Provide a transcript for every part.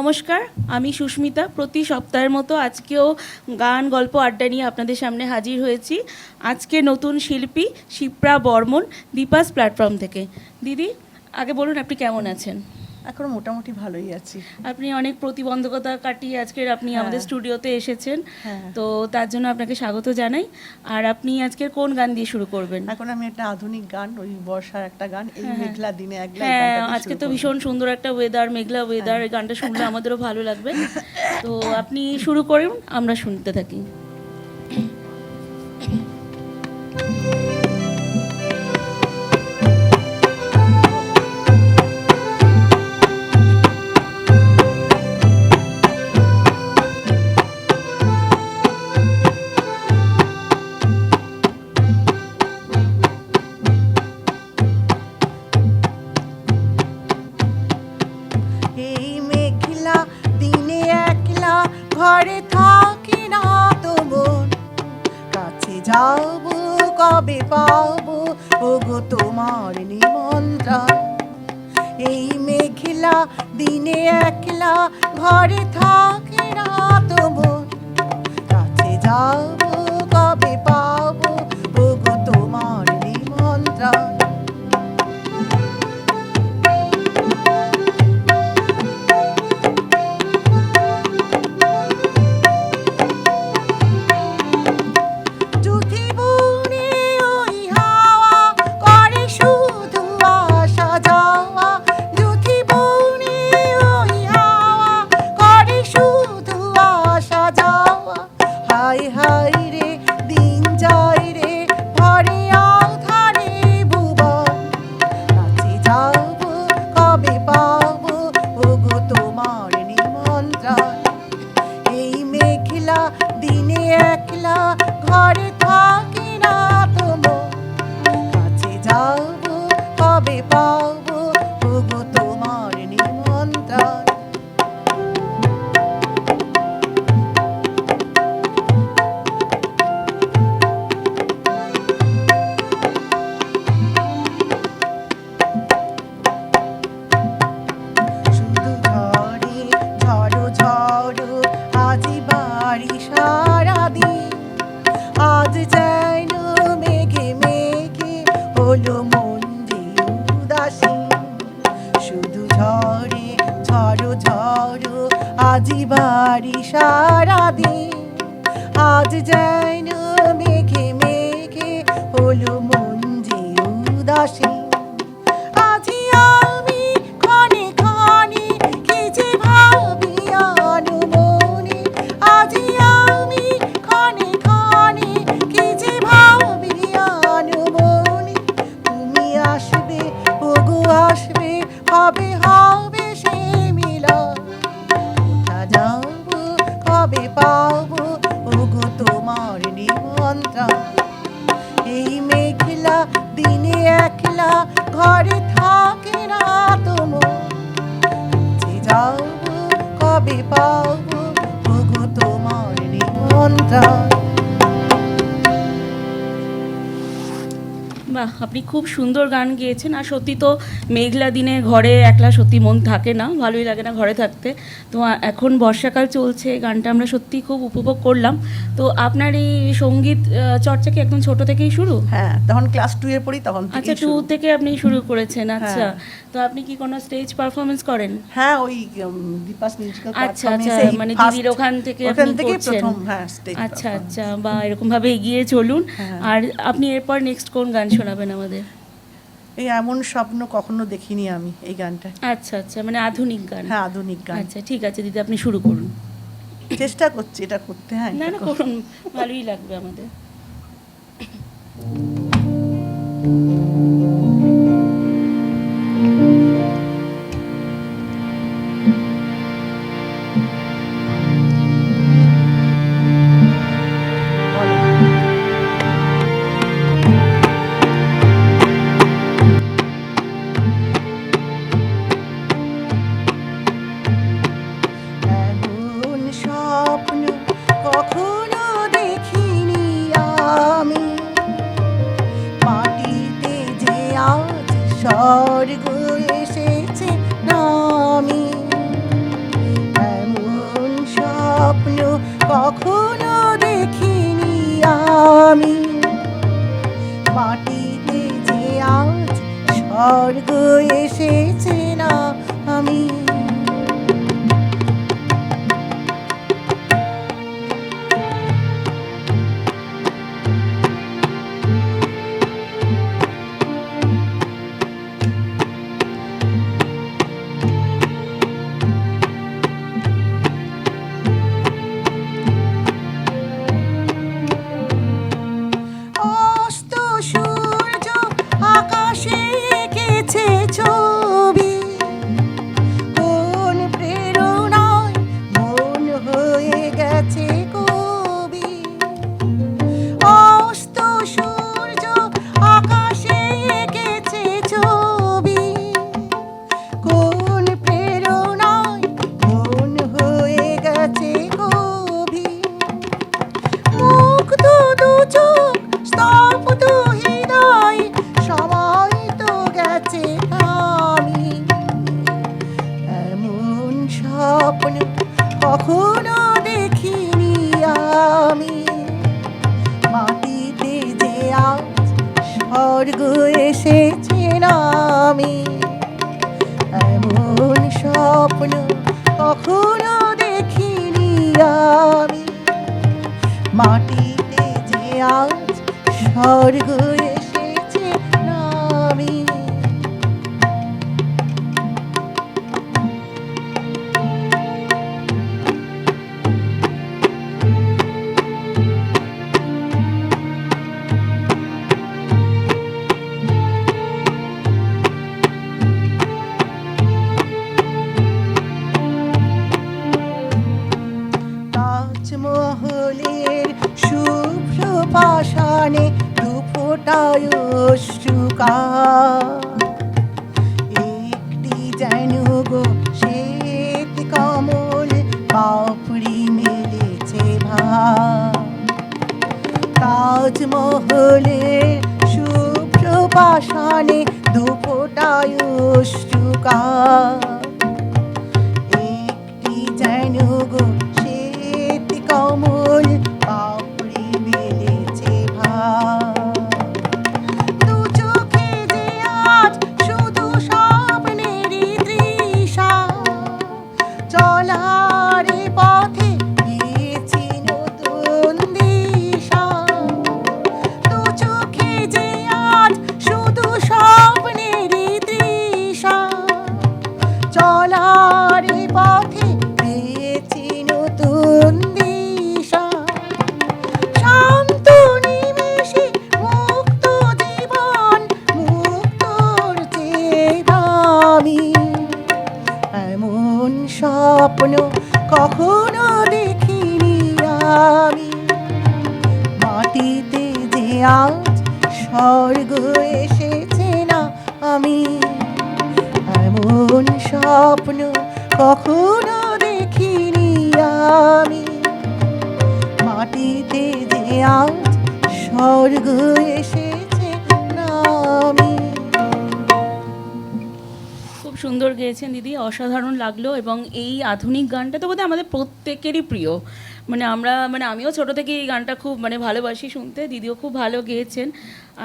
নমস্কার, আমি সুস্মিতা। প্রতি সপ্তাহের মতো আজকেও গান, গল্প, আড্ডা নিয়ে আপনাদের সামনে হাজির হয়েছি। আজকে নতুন শিল্পী শিপ্রা বর্মন, দীপাস প্ল্যাটফর্ম থেকে। দিদি, আগে বলুন আপনি কেমন আছেন? এখন মোটামুটি ভালোই আছি। আপনি অনেক প্রতিবন্ধকতা কাটিয়ে আজকের আপনি হ্যাঁ। আমাদের স্টুডিওতে এসেছেন। হ্যাঁ। তো তার জন্য আপনাকে স্বাগত জানাই। আর আপনি আজকের কোন গান দিয়ে শুরু করবেন? এখন আমি একটা আধুনিক গান ওই বর্ষার একটা গান এই হ্যাঁ। মেঘলা দিনে হ্যাঁ আজকে তো ভীষণ সুন্দর একটা ওয়েদার মেঘলা ওয়েদার গানটা শুনলে আমাদেরও ভালো লাগবে। তো আপনি শুরু করুন আমরা শুনতে থাকি। দিনে একলা ঘরে থাকে না তবু কাছে যাব আজি বাড়ি সারাদিন। আজ যেন মেঘে মেঘে হলো মন যে উদাসীন। শুধু ঝড়ে, ঝড়ো ঝড়ো আজি বাড়ি সারাদিন। আজ যেন মেঘে মেঘে হলো মন বাহ আপনি খুব সুন্দর গান গেয়েছেন আর সত্যি তো মেঘলা দিনে ঘরে একলা সত্যি মন থাকে না ভালোই লাগে না ঘরে থাকতে। তো এখন বর্ষাকাল চলছে গানটা আমরা সত্যি খুব উপভোগ করলাম। তো আপনার এই সংগীত চর্চা কি একদম ছোট থেকেই শুরু? হ্যাঁ তখন ক্লাস টু এ পড়ি তখন আচ্ছা টু। থেকে আপনি শুরু করেছেন আচ্ছা। হ্যাঁ। তো আপনি কি কোনো স্টেজ পারফরমেন্স করেন? হ্যাঁ ওই দীপাস মিউজিক্যাল আচ্ছা আচ্ছা মানে দিদির ওখান থেকে আপনি করছেন। হ্যাঁ স্টেজ আচ্ছা আচ্ছা বা এরকম ভাবে এগিয়ে চলুন। হ্যাঁ। আর আপনি এরপর নেক্সট কোন গান শোনাবেন আমাদের? এই এমন স্বপ্ন কখনো দেখিনি আমি এই গানটা। আচ্ছা আচ্ছা মানে আধুনিক গান। হ্যাঁ আধুনিক গান। আচ্ছা ঠিক আছে দিদি আপনি শুরু করুন। চেষ্টা করছি এটা করতে হ্যাঁ না না করুন। ভালোই লাগবে আমাদের। আজ স্বর্গ এসেছে নামি। তাজমহলের শুভ্র পাষাণে দুফোটায় অশ্রুকা। একটি যেন গো শ্বেত কমল পাপড়ি মেলেছে ভা তাজমহলের শুভ্র পাষাণে দুফোটায় স্বর্গ এসেছে না আমি? এমন স্বপ্ন কখনো দেখিনি আমি। মাটিতে যে আজ স্বর্গ এসেছে না আমি? খুব সুন্দর গেয়েছেন দিদি, অসাধারণ লাগল এবং এই আধুনিক গানটা তো বোধহয় আমাদের প্রত্যেকেরই প্রিয়। মানে আমরা মানে আমিও ছোট থেকে এই গানটা খুব মানে ভালোবাসি শুনতে দিদিও খুব ভালো গেয়েছেন।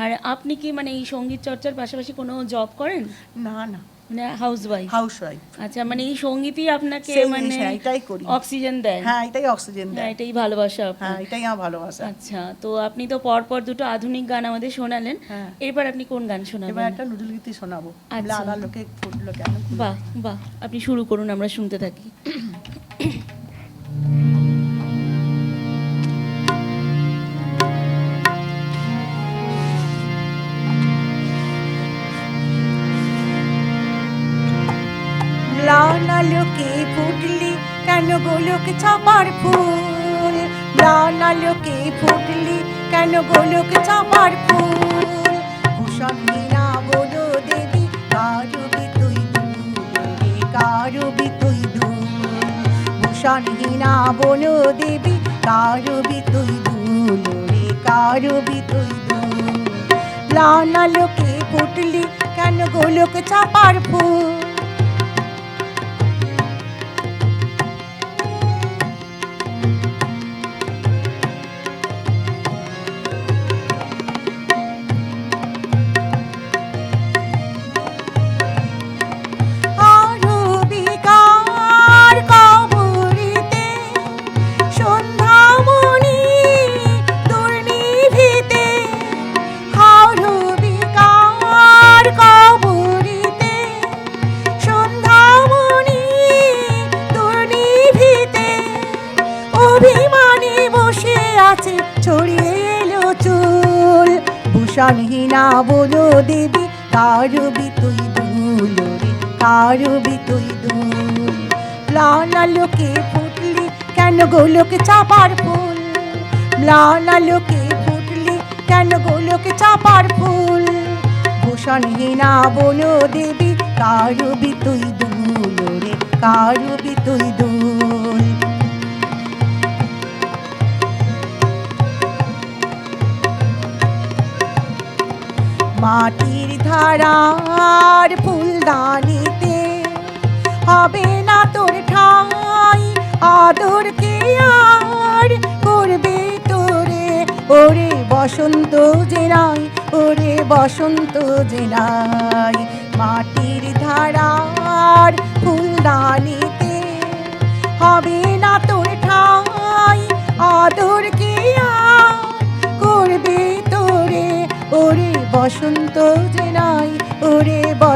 আর আপনি কি মানে এই সংগীত চর্চার পাশাপাশি কোনো জব করেন? না না। মানে হাউস ওয়াইফ হাউস ওয়াইফ আচ্ছা মানে এই সঙ্গীতই আপনাকে মানে হ্যাঁ, এটাই করি। অক্সিজেন দেয়? হ্যাঁ এটাই অক্সিজেন দেয়। এটাই ভালোবাসা হ্যাঁ এটাই আমার ভালোবাসা। আচ্ছা তো আপনি তো পরপর দুটো আধুনিক গান আমাদের শোনালেন। হ্যাঁ। এবার আপনি কোন গান এবার একটা নুডল গীতি শোনাবো। আচ্ছা। লালা লোকে ফুটলো কেন বাহ বাহ আপনি শুরু করুন আমরা শুনতে থাকি। গোলক চাপার ফুল ম্লান আলোকে ফুটলি। কেন গোলক চাপার ফুল? ভূষণ হীরা বলো দেবী কারবি তুই দুলে কারবি তুই দুল ভূষণ হীরা বলো দেবী কারবি তুই দুলে কারবি তুই দুল ম্লান আলোকে ফুটলি, কেন গোলক চাপার ফুল? বলো দেবী কারবি তুই দুল রে কারবি তুই দুল ম্লান আলোকে ফুটলি, কেন গোলকে চাপার ফুল? ম্লান আলোকে ফুটলি, কেন গোলকে চাপার ফুল? ভূষণহীনা বলো দেবী কারবি তুই দুল রে কারবি তুই দুল মাটির ধারার ফুলদানিতে। হবে না তোর ঠাই, আদর কে আর করবে তোরে? ওরে বসন্ত জেনাই, ওরে বসন্ত জেনাই, মাটির ধারার ফুলদানিতে। হবে না তোর ঠাই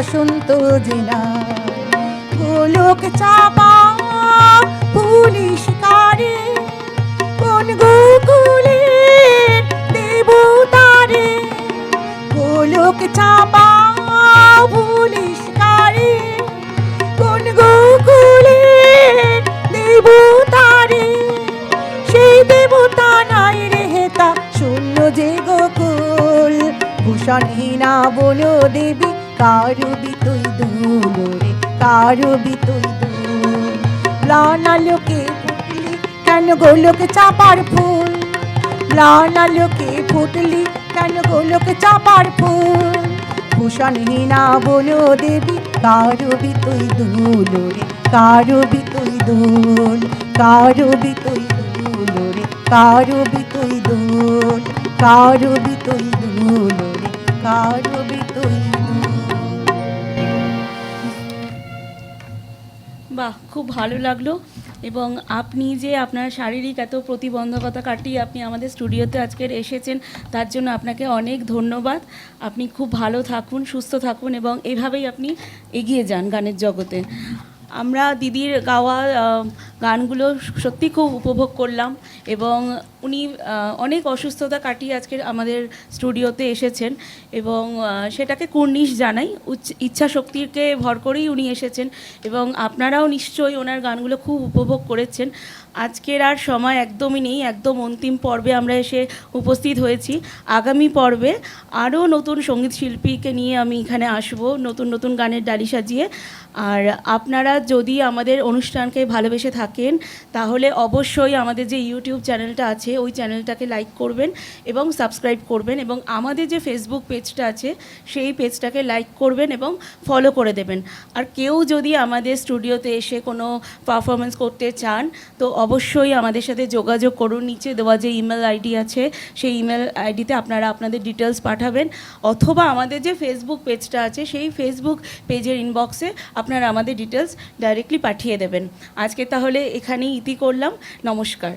বসন্ত জেনাই গোলক চাপা, পুলিশ কারে। কোন গোকুলে দেবতারে। গোলক চাপা, পুলিশ কারে। কোন গোকুলে দেবতারে। সেই দেবতা নাই রে হেতা, শূন্য যে গোকুল। ভূষণহীনা বলো দেবী কারবি তুই দুল রে কারবি তুই দুল ম্লান আলোকে ফুটলি, কেন গোলকে চাপার ফুল? ম্লান আলোকে ফুটলি, কেন গোলকে চাপার ফুল? ভূষণহীনা বলো দেবী, কারবি তুই দুল রে কারবি তুই দুল কারবি তুই দুল রে কারবি তুই দুল কারবি তুই দুল রে কারবি বাহ, খুব ভালো লাগল। এবং আপনি যে আপনার শারীরিক এত প্রতিবন্ধকতা কাটিয়ে আপনি আমাদের স্টুডিওতে আজকের এসেছেন, তার জন্য আপনাকে অনেক ধন্যবাদ। আপনি খুব ভালো থাকুন, সুস্থ থাকুন এবং এভাবেই আপনি এগিয়ে যান গানের জগতে। আমরা দিদির গাওয়া গানগুলো সত্যি খুব উপভোগ করলাম এবং উনি অনেক অসুস্থতা কাটিয়ে আজকে আমাদের স্টুডিওতে এসেছেন এবং সেটাকে কুর্নিশ জানাই। ইচ্ছা শক্তিকে ভর করেই উনি এসেছেন এবং আপনারাও নিশ্চয়ই ওনার গানগুলো খুব উপভোগ করেছেন। আজকের আর সময় একদমই নেই, একদম অন্তিম পর্বে আমরা এসে উপস্থিত হয়েছি। আগামী পর্বে আরও নতুন সংগীত শিল্পীকে নিয়ে আমি এখানে আসব, নতুন নতুন গানের ডালি সাজিয়ে। আর আপনারা যদি আমাদের অনুষ্ঠানকে ভালোবেসে থাকেন, তাহলে অবশ্যই আমাদের যে ইউটিউব চ্যানেলটা আছে, ওই চ্যানেলটাকে লাইক করবেন এবং সাবস্ক্রাইব করবেন এবং আমাদের যে ফেসবুক পেজটা আছে, সেই পেজটাকে লাইক করবেন এবং ফলো করে দেবেন। আর কেউ যদি আমাদের স্টুডিওতে এসে কোনো পারফরমেন্স করতে চান, তো অবশ্যই আমাদের সাথে যোগাযোগ করুন। নিচে দেওয়া যে ইমেল আইডি আছে, সেই ইমেল আইডিতে আপনারা আপনাদের ডিটেলস পাঠাবেন। অথবা আমাদের যে ফেসবুক পেজটা আছে, সেই ফেসবুক পেজের ইনবক্সে আপনারা আমাদের ডিটেলস ডাইরেক্টলি পাঠিয়ে দেবেন। আজকে তাহলে এখানেই ইতি করলাম। নমস্কার।